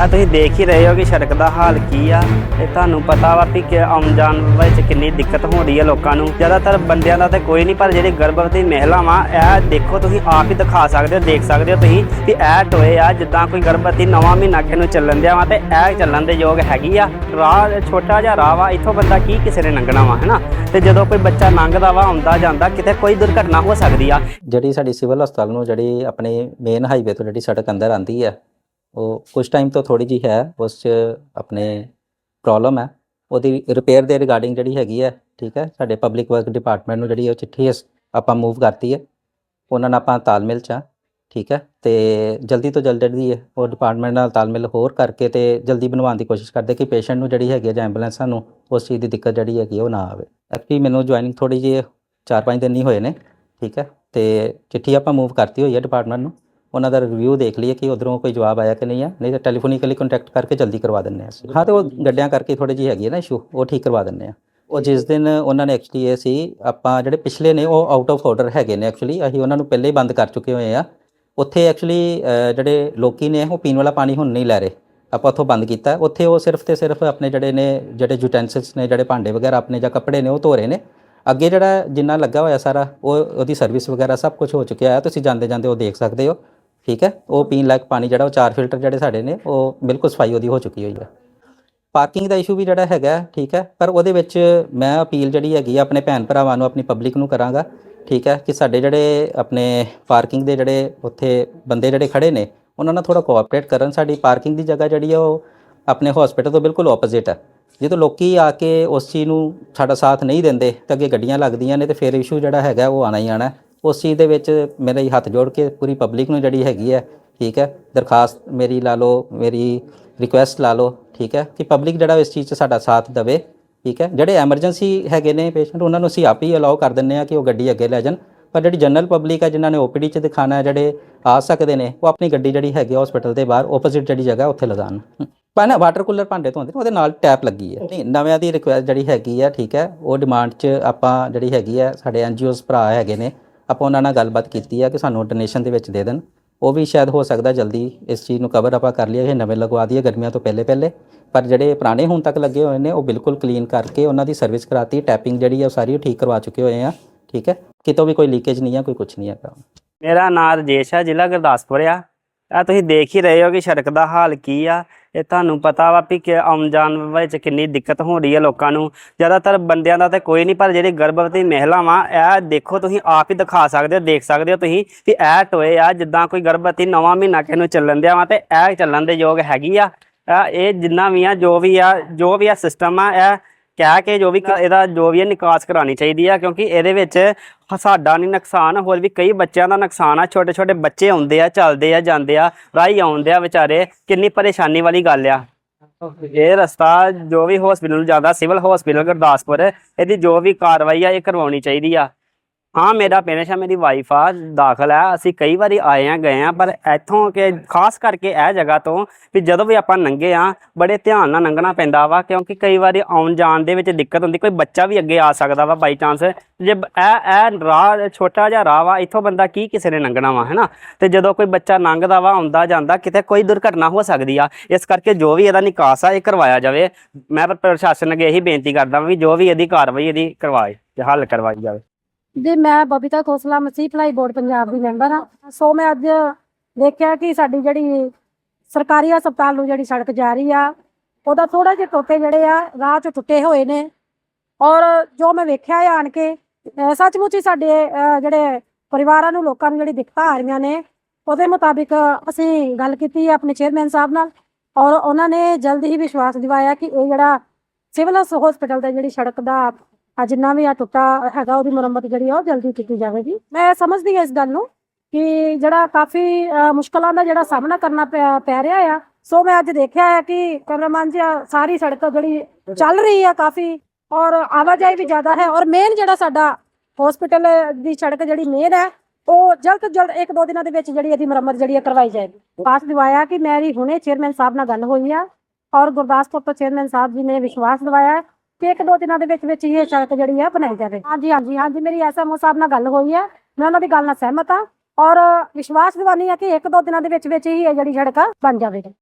ਆ ਤੁਸੀਂ ਦੇਖ ਹੀ ਰਹੇ ਹੋ ਕਿ ਸੜਕ ਦਾ ਹਾਲ ਕੀ ਆ ਇਹ ਤੁਹਾਨੂੰ ਪਤਾ ਵਾ ਵੀ ਕਿ ਆਉਣ ਜਾਣ ਵਿੱਚ ਕਿੰਨੀ ਦਿੱਕਤ ਹੋ ਰਹੀ ਹੈ ਲੋਕਾਂ ਨੂੰ। ਜ਼ਿਆਦਾਤਰ ਬੰਦਿਆਂ ਦਾ ਤੇ ਕੋਈ ਨਹੀਂ, ਪਰ ਜਿਹੜੀ ਗਰਭਵਤੀ ਮਹਿਲਾਵਾਂ, ਇਹ ਦੇਖੋ ਤੁਸੀਂ ਆਪ ਹੀ ਦਿਖਾ ਸਕਦੇ ਹੋ, ਦੇਖ ਸਕਦੇ ਹੋ ਤੁਸੀਂ ਵੀ ਇਹ ਟੋਏ ਆ, ਜਿੱਦਾਂ ਕੋਈ ਗਰਭਵਤੀ ਨਵਾਂ ਮਹੀਨਾ ਕਿਸੇ ਨੂੰ ਚੱਲਣ ਦਿਆ ਵਾ ਤੇ ਇਹ ਚੱਲਣ ਦੇ ਯੋਗ ਹੈਗੀ ਆ। ਰਾਹ, ਛੋਟਾ ਜਿਹਾ ਰਾਹ ਵਾ, ਇੱਥੋਂ ਬੰਦਾ ਕੀ ਕਿਸੇ ਨੇ ਲੰਘਣਾ ਵਾ, ਹੈਨਾ? ਤੇ ਜਦੋਂ ਕੋਈ ਬੱਚਾ ਲੰਘਦਾ ਵਾ, ਆਉਂਦਾ ਜਾਂਦਾ, ਕਿਤੇ ਕੋਈ ਦੁਰਘਟਨਾ ਹੋ ਸਕਦੀ ਆ। ਜਿਹੜੀ ਸਾਡੀ ਸਿਵਲ ਹਸਪਤਾਲ ਨੂੰ ਜਿਹੜੀ ਆਪਣੇ ਮੇਨ ਹਾਈਵੇ ਤੋਂ ਜਿਹੜੀ ਸੜਕ ਅੰਦਰ ਆਂਦੀ ਹੈ ਉਹ ਕੁਝ ਟਾਈਮ ਤੋਂ ਥੋੜੀ ਜੀ ਹੈ, ਉਸ 'ਚ ਆਪਣੇ ਪ੍ਰੋਬਲਮ ਹੈ। ਉਹਦੀ ਰਿਪੇਅਰ ਦੇ ਰਿਗਾਰਡਿੰਗ ਜਿਹੜੀ ਹੈਗੀ ਹੈ, ਠੀਕ ਹੈ, ਸਾਡੇ ਪਬਲਿਕ ਵਰਕ ਡਿਪਾਰਟਮੈਂਟ ਨੂੰ ਜਿਹੜੀ ਉਹ ਚਿੱਠੀ ਅਸ- ਆਪਾਂ ਮੂਵ ਕਰਤੀ ਹੈ, ਉਹਨਾਂ ਨਾਲ ਆਪਾਂ ਤਾਲਮੇਲ ਚ ਹਾਂ, ਠੀਕ ਹੈ। ਤੇ ਜਲਦੀ ਤੋਂ ਜਲਦੀ ਜਿਹੜੀ ਹੈ ਉਹ ਡਿਪਾਰਟਮੈਂਟ ਨਾਲ ਤਾਲਮੇਲ ਹੋਰ ਕਰਕੇ ਤੇ ਜਲਦੀ ਬਣਵਾਉਣ ਦੀ ਕੋਸ਼ਿਸ਼ ਕਰਦੇ ਕਿ ਪੇਸ਼ੈਂਟ ਨੂੰ ਜਿਹੜੀ ਹੈਗੀ ਹੈ ਜਾਂ ਐਂਬੂਲੈਂਸਾਂ ਨੂੰ ਉਸ ਚੀਜ਼ ਦੀ ਦਿੱਕਤ ਜਿਹੜੀ ਹੈਗੀ ਉਹ ਨਾ ਆਵੇ। ਐਕਚੁਅਲੀ ਮੈਨੂੰ ਜੁਆਇਨਿੰਗ ਥੋੜੀ ਜਿਹੀ 4-5 ਦਿਨ ਨਹੀਂ ਹੋਏ ਨੇ, ਠੀਕ ਹੈ। ਤੇ ਚਿੱਠੀ ਆਪਾਂ ਮੂਵ ਕਰਤੀ ਹੋਈ ਹੈ ਡਿਪਾਰਟਮੈਂਟ ਨੂੰ। ਉਹਨਾਂ ਦਾ ਰਿਵਿਊ ਦੇਖ ਲਈਏ ਕਿ ਉਧਰੋਂ ਕੋਈ ਜਵਾਬ ਆਇਆ ਕਿ ਨਹੀਂ ਆ। ਨਹੀਂ ਤਾਂ ਟੈਲੀਫੋਨਿਕਲੀ ਕੰਟੈਕਟ ਕਰਕੇ ਜਲਦੀ ਕਰਵਾ ਦਿੰਨੇ ਆ ਅਸੀਂ। ਹਾਂ, ਤੇ ਉਹ ਗੱਡਿਆਂ ਕਰਕੇ ਥੋੜੀ ਜਿਹੀ ਹੈਗੀ ਹੈ ਨਾ ਇਸ਼ੂ ਉਹ ਠੀਕ ਕਰਵਾ ਦਿੰਨੇ ਆ ਉਹ ਜਿਸ ਦਿਨ ਉਹਨਾਂ ਨੇ ਐਕਚੁਅਲੀ ਇਹ ਸੀ, ਆਪਾਂ ਜਿਹੜੇ ਪਿਛਲੇ ਨੇ, ਉਹ ਆਊਟ ਆਫ ਆਰਡਰ ਹੈਗੇ ਨੇ ਐਕਚੁਅਲੀ ਅਸੀਂ ਉਹਨਾਂ ਨੂੰ ਪਹਿਲੇ ਹੀ ਬੰਦ ਕਰ ਚੁੱਕੇ ਹੋਏ ਆ ਉੱਥੇ ਐਕਚੁਅਲੀ ਜਿਹੜੇ ਲੋਕੀ ਨੇ, ਉਹ ਪੀਣ ਵਾਲਾ ਪਾਣੀ ਹੁਣ ਨਹੀਂ ਲੈ ਰਹੇ। ਆਪਾਂ ਉੱਥੋਂ ਬੰਦ ਕੀਤਾ। ਉੱਥੇ ਉਹ ਸਿਰਫ ਤੇ ਸਿਰਫ ਆਪਣੇ ਜਿਹੜੇ ਨੇ, ਜਿਹੜੇ ਯੂਟੈਂਸਿਲਸ ਨੇ, ਜਿਹੜੇ ਭਾਂਡੇ ਵਗੈਰਾ ਆਪਣੇ ਜਾਂ ਕੱਪੜੇ ਨੇ, ਉਹ ਧੋ ਰਹੇ ਨੇ। ਅੱਗੇ ਜਿਹੜਾ ਜਿੰਨਾ ਲੱਗਾ ਹੋਇਆ ਸਾਰਾ, ਉਹ, ਉਹਦੀ ਸਰਵਿਸ ਵਗੈਰਾ ਸਭ ਕੁਝ ਹੋ ਚੁੱਕਿਆ ਹੈ। ਤੁਸੀਂ ਜਾਂਦੇ ਜਾਂਦੇ ਉਹ ਦੇਖ ਸਕਦੇ ਹੋ। ਠੀਕ ਹੈ? ਉਹ ਪੀਣ ਲਾਇਕ ਪਾਣੀ ਜਿਹੜਾ ਉਹ ਚਾਰ ਫਿਲਟਰ ਜਿਹੜੇ ਸਾਡੇ ਨੇ, ਉਹ ਬਿਲਕੁਲ ਸਫ਼ਾਈ ਉਹਦੀ ਹੋ ਚੁੱਕੀ ਹੋਈ ਹੈ। ਪਾਰਕਿੰਗ ਦਾ ਇਸ਼ੂ ਵੀ ਜਿਹੜਾ ਹੈਗਾ, ਠੀਕ ਹੈ? ਪਰ ਉਹਦੇ ਵਿੱਚ ਮੈਂ ਅਪੀਲ ਜਿਹੜੀ ਹੈਗੀ ਆ ਆਪਣੇ ਭੈਣ ਭਰਾਵਾਂ ਨੂੰ, ਆਪਣੀ ਪਬਲਿਕ ਨੂੰ ਕਰਾਂਗਾ, ਠੀਕ ਹੈ? ਕਿ ਸਾਡੇ ਜਿਹੜੇ ਆਪਣੇ ਪਾਰਕਿੰਗ ਦੇ ਜਿਹੜੇ ਉੱਥੇ ਬੰਦੇ ਜਿਹੜੇ ਖੜੇ ਨੇ, ਉਹਨਾਂ ਨਾਲ ਥੋੜਾ ਕੋਆਪਰੇਟ ਕਰਨ। ਸਾਡੀ ਪਾਰਕਿੰਗ ਦੀ ਜਗ੍ਹਾ ਜਿਹੜੀ ਆ, ਉਹ ਆਪਣੇ ਹਸਪੀਟਲ ਤੋਂ ਬਿਲਕੁਲ ਆਪੋਜ਼ਿਟ ਹੈ। ਜਦੋਂ ਲੋਕੀ ਆ ਕੇ ਉਸ ਚੀਜ਼ ਨੂੰ ਸਾਡਾ ਸਾਥ ਨਹੀਂ ਦਿੰਦੇ, ਤਾਂ ਅੱਗੇ ਗੱਡੀਆਂ ਲੱਗਦੀਆਂ ਨੇ ਤੇ ਫਿਰ ਇਸ਼ੂ ਜਿਹੜਾ ਹੈਗਾ, ਉਹ ਆਣਾ ਹੀ ਆਣਾ ਉਸ ਚੀਜ਼ ਦੇ ਵਿੱਚ ਮੇਰੇ ਹੀ ਹੱਥ ਜੋੜ ਕੇ ਪੂਰੀ ਪਬਲਿਕ ਨੂੰ ਜਿਹੜੀ ਹੈਗੀ ਹੈ, ਠੀਕ ਹੈ, ਦਰਖਾਸਤ ਮੇਰੀ ਲਾ ਲਓ, ਮੇਰੀ ਰਿਕੁਐਸਟ ਲਾ ਲਓ, ਠੀਕ ਹੈ, ਕਿ ਪਬਲਿਕ ਜਿਹੜਾ ਇਸ ਚੀਜ਼ 'ਚ ਸਾਡਾ ਸਾਥ ਦੇਵੇ, ਠੀਕ ਹੈ। ਜਿਹੜੇ ਐਮਰਜੈਂਸੀ ਹੈਗੇ ਨੇ ਪੇਸ਼ੈਂਟ ਉਹਨਾਂ ਨੂੰ ਅਸੀਂ ਆਪ ਹੀ ਅਲਾਉ ਕਰ ਦਿੰਨੇ ਆ ਕਿ ਉਹ ਗੱਡੀ ਅੱਗੇ ਲੈ ਜਾਣ। ਪਰ ਜਿਹੜੀ ਜਨਰਲ ਪਬਲਿਕ ਹੈ, ਜਿਨ੍ਹਾਂ ਨੇ ਓਪੀਡੀ 'ਚ ਦਿਖਾਣਾ ਜਿਹੜੇ ਆ ਸਕਦੇ ਨੇ, ਉਹ ਆਪਣੀ ਗੱਡੀ ਜਿਹੜੀ ਹੈਗੀ ਹਸਪੀਟਲ ਦੇ ਬਾਹਰ ਆਪੋਜ਼ਿਟ ਜਿਹੜੀ ਜਗ੍ਹਾ ਉੱਥੇ ਲਗਾਉਣ ਪਰ ਵਾਟਰ ਕੂਲਰ ਭਾਂਡੇ ਧੋਂਦੇ ਨੇ, ਉਹਦੇ ਨਾਲ ਟੈਪ ਲੱਗੀ ਹੈ। ਨਹੀਂ, ਨਵਿਆਂ ਦੀ ਰਿਕੁਐਸਟ ਜਿਹੜੀ ਹੈਗੀ ਹੈ, ਠੀਕ ਹੈ, ਉਹ ਡਿਮਾਂਡ 'ਚ ਆਪਾਂ ਜਿਹੜੀ ਹੈਗੀ ਹੈ, ਸਾਡੇ ਐਨਜੀਓਜ਼ ਭਰਾ ਹੈਗੇ ਨੇ ਆਪਾਂ ਉਹਨਾਂ ਨਾਲ ਗੱਲਬਾਤ ਕੀਤੀ ਆ ਕਿ ਸਾਨੂੰ ਡੋਨੇਸ਼ਨ ਦੇ ਵਿੱਚ ਦੇ ਦੇਣ। ਉਹ ਵੀ ਸ਼ਾਇਦ ਹੋ ਸਕਦਾ ਜਲਦੀ ਇਸ ਚੀਜ਼ ਨੂੰ ਕਵਰ ਆਪਾਂ ਕਰ ਲਈਏ, ਇਹ ਨਵੇਂ ਲਗਵਾ ਦਈਏ ਗਰਮੀਆਂ ਤੋਂ ਪਹਿਲੇ ਪਹਿਲੇ ਪਰ ਜਿਹੜੇ ਪੁਰਾਣੇ ਹੁਣ ਤੱਕ ਲੱਗੇ ਹੋਏ ਨੇ, ਉਹ ਬਿਲਕੁਲ ਕਲੀਨ ਕਰਕੇ ਉਹਨਾਂ ਦੀ ਸਰਵਿਸ ਕਰਾਤੀ। ਟੈਪਿੰਗ ਜਿਹੜੀ ਆ, ਉਹ ਸਾਰੀ ਠੀਕ ਕਰਵਾ ਚੁੱਕੇ ਹੋਏ ਆ। ਠੀਕ ਹੈ? ਕਿਤੋਂ ਵੀ ਕੋਈ ਲੀਕੇਜ ਨਹੀਂ ਆ, ਕੋਈ ਕੁਝ ਨਹੀਂ ਹੈਗਾ। ਮੇਰਾ ਨਾਮ ਰਜੇਸ਼ ਆ, ਜ਼ਿਲ੍ਹਾ ਗੁਰਦਾਸਪੁਰ ਆ। ਆ ਤੁਸੀਂ ਦੇਖ ਹੀ ਰਹੇ ਹੋ ਕਿ ਸੜਕ ਦਾ ਹਾਲ ਕੀ ਆ। ਇਹ ਤੁਹਾਨੂੰ ਪਤਾ ਵਾ ਵੀ ਕਿ ਆਉਣ ਜਾਣ ਵਿੱਚ ਕਿੰਨੀ ਦਿੱਕਤ ਹੋ ਰਹੀ ਹੈ ਲੋਕਾਂ ਨੂੰ। ਜ਼ਿਆਦਾਤਰ ਬੰਦਿਆਂ ਦਾ ਤਾਂ ਕੋਈ ਨਹੀਂ, ਪਰ ਜਿਹੜੀ ਗਰਭਵਤੀ ਮਹਿਲਾਵਾਂ ਇਹ ਦੇਖੋ ਤੁਸੀਂ ਆਪ ਹੀ ਦਿਖਾ ਸਕਦੇ ਹੋ, ਦੇਖ ਸਕਦੇ ਹੋ ਤੁਸੀਂ ਵੀ ਇਹ ਟੋਏ ਆ, ਜਿੱਦਾਂ ਕੋਈ ਗਰਭਵਤੀ ਨਵਾਂ ਮਹੀਨਾ ਕਿਸੇ ਨੂੰ ਚੱਲਣ ਦਿਆ ਵਾ ਤੇ ਇਹ ਚੱਲਣ ਦੇ ਯੋਗ ਹੈਗੀ ਆ। ਇਹ- ਇਹ ਜਿੰਨਾ ਵੀ ਆ, ਜੋ ਵੀ ਆ, ਜੋ ਵੀ ਆ ਸਿਸਟਮ ਆ, ਇਹ ਕਹਿ ਕੇ ਜੋ ਵੀ ਇਹਦਾ ਜੋ ਵੀ ਹੈ ਨਿਕਾਸ ਕਰਾਣੀ ਚਾਹੀਦੀ ਆ ਕਿਉਂਕਿ ਇਹਦੇ ਵਿੱਚ ਸਾਡਾ ਨਹੀਂ ਨੁਕਸਾਨ ਹੋਰ ਵੀ ਕਈ ਬੱਚਿਆਂ ਦਾ ਨੁਕਸਾਨ ਆ ਛੋਟੇ ਛੋਟੇ ਬੱਚੇ ਆਉਂਦੇ ਆ ਚੱਲਦੇ ਆ ਜਾਂਦੇ ਆ ਰਾਹੀ ਆਉਂਦੇ ਆ ਵਿਚਾਰੇ ਕਿੰਨੀ ਪਰੇਸ਼ਾਨੀ ਵਾਲੀ ਗੱਲ ਆ। ਇਹ ਰਸਤਾ ਜੋ ਵੀ ਹਸਪੀਟਲ ਨੂੰ ਜਾਂਦਾ ਸਿਵਲ ਹਸਪੀਟਲ ਗੁਰਦਾਸਪੁਰ ਇਹਦੀ ਜੋ ਵੀ ਕਾਰਵਾਈ ਆ ਇਹ ਕਰਵਾਉਣੀ ਚਾਹੀਦੀ ਆ। ਹਾਂ, ਮੇਰਾ ਪੇਰੈਂਟਸ ਆ, ਮੇਰੀ ਵਾਈਫ ਆ, ਦਾਖਲ ਆ, ਅਸੀਂ ਕਈ ਵਾਰੀ ਆਏ ਆ, ਗਏ ਆ, ਪਰ ਇੱਥੋਂ ਕਿ ਖਾਸ ਕਰਕੇ ਇਹ ਜਗ੍ਹਾ ਤੋਂ ਵੀ ਜਦੋਂ ਵੀ ਆਪਾਂ ਲੰਘੇ ਆ, ਬੜੇ ਧਿਆਨ ਨਾਲ ਲੰਘਣਾ ਪੈਂਦਾ ਵਾ, ਕਿਉਂਕਿ ਕਈ ਵਾਰੀ ਆਉਣ ਜਾਣ ਦੇ ਵਿੱਚ ਦਿੱਕਤ ਹੁੰਦੀ, ਕੋਈ ਬੱਚਾ ਵੀ ਅੱਗੇ ਆ ਸਕਦਾ ਵਾ ਬਾਈ ਚਾਂਸ ਜੇ ਇਹ ਇਹ ਰਾਹ, ਛੋਟਾ ਜਿਹਾ ਰਾਹ ਵਾ, ਇੱਥੋਂ ਬੰਦਾ ਕੀ ਕਿਸੇ ਨੇ ਲੰਘਣਾ ਵਾ, ਹੈਨਾ? ਤੇ ਜਦੋਂ ਕੋਈ ਬੱਚਾ ਲੰਘਦਾ ਵਾ, ਆਉਂਦਾ ਜਾਂਦਾ, ਕਿਤੇ ਕੋਈ ਦੁਰਘਟਨਾ ਹੋ ਸਕਦੀ ਆ, ਇਸ ਕਰਕੇ ਜੋ ਵੀ ਇਹਦਾ ਨਿਕਾਸ ਆ, ਇਹ ਕਰਵਾਇਆ ਜਾਵੇ। ਮੈਂ ਪ੍ਰਸ਼ਾਸਨ ਅੱਗੇ ਇਹੀ ਬੇਨਤੀ ਕਰਦਾ ਵਾਂ ਵੀ ਜੋ ਵੀ ਇਹਦੀ ਕਾਰਵਾਈ ਇਹਦੀ ਕਰਵਾਏ, ਤੇ ਹੱਲ ਕਰਵਾਈ ਜਾਵੇ। ਜੀ ਮੈਂ ਬਬੀਤਾ ਖੋਸਲਾ ਮਸੀਹ ਭਲਾਈ ਬੋਰਡ ਪੰਜਾਬ ਦੀ ਮੈਂਬਰ ਹਾਂ। ਸੋ ਮੈਂ ਅੱਜ ਦੇਖਿਆ ਕਿ ਸਾਡੀ ਜਿਹੜੀ ਸਰਕਾਰੀ ਹਸਪਤਾਲ ਨੂੰ ਜਿਹੜੀ ਸੜਕ ਜਾ ਰਹੀ ਆ, ਉਹਦਾ ਥੋੜਾ ਜਿਹਾ ਟੋਟੇ ਜਿਹੜੇ ਆ, ਰਾਹ 'ਚ ਟੁੱਟੇ ਹੋਏ ਨੇ। ਔਰ ਜੋ ਮੈਂ ਵੇਖਿਆ ਆ ਆਣ ਕੇ ਸੱਚਮੁੱਚ ਹੀ ਸਾਡੇ ਜਿਹੜੇ ਪਰਿਵਾਰਾਂ ਨੂੰ ਲੋਕਾਂ ਨੂੰ ਜਿਹੜੀ ਦਿੱਕਤਾਂ ਆ ਰਹੀਆਂ ਨੇ, ਉਹਦੇ ਮੁਤਾਬਿਕ ਅਸੀਂ ਗੱਲ ਕੀਤੀ ਹੈ ਆਪਣੇ ਚੇਅਰਮੈਨ ਸਾਹਿਬ ਨਾਲ। ਔਰ ਉਹਨਾਂ ਨੇ ਜਲਦ ਹੀ ਵਿਸ਼ਵਾਸ ਦਿਵਾਇਆ ਕਿ ਇਹ ਜਿਹੜਾ ਸਿਵਲ ਹਸਪੀਟਲ ਦਾ ਜਿਹੜੀ ਸੜਕ ਦਾ ਆ ਜਿੰਨਾ ਵੀ ਆ ਟੁੱਟਾ ਹੈਗਾ ਉਹਦੀ ਮੁਰੰਮਤ ਜਿਹੜੀ ਆ ਉਹ ਜਲਦੀ ਕੀਤੀ ਜਾਵੇਗੀ। ਮੈਂ ਸਮਝਦੀ ਹਾਂ ਇਸ ਗੱਲ ਨੂੰ ਕਿ ਜਿਹੜਾ ਕਾਫੀ ਅ, ਮੁਸ਼ਕਲਾਂ ਦਾ ਜਿਹੜਾ ਸਾਹਮਣਾ ਕਰਨਾ ਪਿਆ- ਪੈ ਰਿਹਾ ਆ। ਸੋ ਮੈਂ ਅੱਜ ਦੇਖਿਆ ਹੈ ਕਿ ਕੈਮਰਾਮੈਨ ਜੀ ਆਹ ਸਾਰੀ ਸੜਕ ਜਿਹੜੀ ਚੱਲ ਰਹੀ ਆ ਕਾਫੀ ਔਰ ਆਵਾਜਾਈ ਵੀ ਜ਼ਿਆਦਾ ਹੈ ਔਰ ਮੇਨ ਜਿਹੜਾ ਸਾਡਾ ਹਸਪੀਟਲ ਦੀ ਸੜਕ ਜਿਹੜੀ ਮੇਨ ਹੈ ਉਹ ਜਲਦ ਤੋਂ ਜਲਦ ਇੱਕ ਦੋ ਦਿਨਾਂ ਦੇ ਵਿੱਚ ਜਿਹੜੀ ਇਹਦੀ ਮੁਰੰਮਤ ਜਿਹੜੀ ਆ ਕਰਵਾਈ ਜਾਏਗੀ। ਪਾਸ ਦਿਵਾਇਆ ਕਿ ਮੇਰੀ ਹੁਣੇ ਚੇਅਰਮੈਨ ਸਾਹਿਬ ਨਾਲ ਗੱਲ ਹੋਈ ਆ ਔਰ ਗੁਰਦਾਸਪੁਰ ਤੋਂ ਚੇਅਰਮੈਨ ਸਾਹਿਬ ਜੀ ਨੇ ਵਿਸ਼ਵਾਸ ਦਿਵਾਇਆ ਕਿ ਇੱਕ ਦੋ ਦਿਨਾਂ ਦੇ ਵਿੱਚ ਵਿੱਚ ਹੀ ਇਹ ਸੜਕ ਜਿਹੜੀ ਆ ਬਣਾਈ ਜਾਵੇ। ਹਾਂਜੀ ਹਾਂਜੀ ਹਾਂਜੀ, ਮੇਰੀ ਐਸਐਮਓ ਸਾਹਿਬ ਨਾਲ ਗੱਲ ਹੋਈ ਹੈ ਮੈਂ ਉਹਨਾਂ ਦੀ ਗੱਲ ਨਾਲ ਸਹਿਮਤ ਹਾਂ ਔਰ ਵਿਸ਼ਵਾਸ ਦਿਵਾਨੀ ਆ ਕਿ ਇੱਕ ਦੋ ਦਿਨਾਂ ਦੇ ਵਿੱਚ ਵਿੱਚ ਹੀ ਇਹ ਜਿਹੜੀ ਸੜਕ ਆ ਬਣ ਜਾਵੇਗੀ।